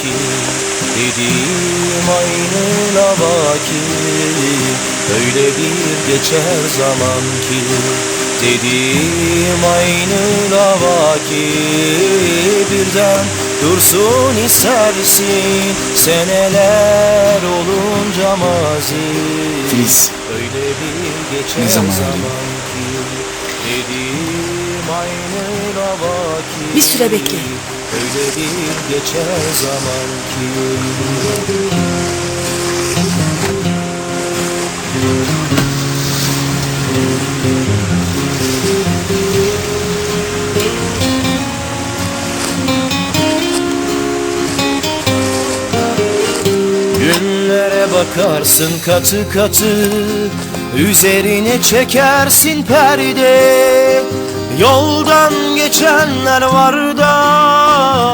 ki? Dediğim aynı lava ki. Öyle bir geçer zaman ki. Dediğim aynı lava ki. Birden dursun istersin. Seneler olunca mazi. Filiz, Öyle bir geçer Ne zaman zaman, ki. Dediğim aynı lava ki. Bir süre bekle. Öyle bir geçer zaman ki. Günlere bakarsın katı katı Üzerine çekersin perde. Yoldan geçenler var da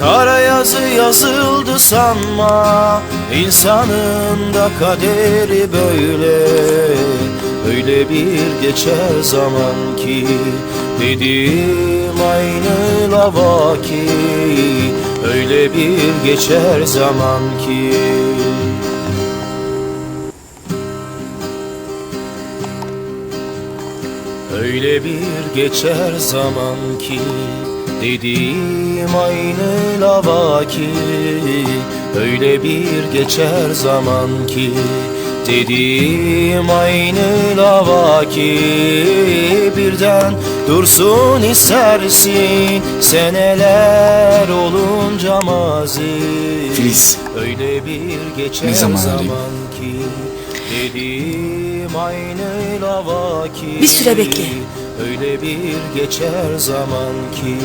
Kara yazı yazıldı sanma İnsanın da kaderi böyle. Öyle bir geçer zaman ki Dediğim aynı lava ki Öyle bir geçer zaman ki. Öyle bir geçer zaman ki Dediğim aynı lava ki Öyle bir geçer zaman ki. Dediğim aynı lava ki Birden dursun istersin Seneler olunca mazi. Filiz, Öyle bir geçer Ne zaman zaman, ki Dediğim aynı lava ki. Bir süre bekle. Öyle bir geçer zaman ki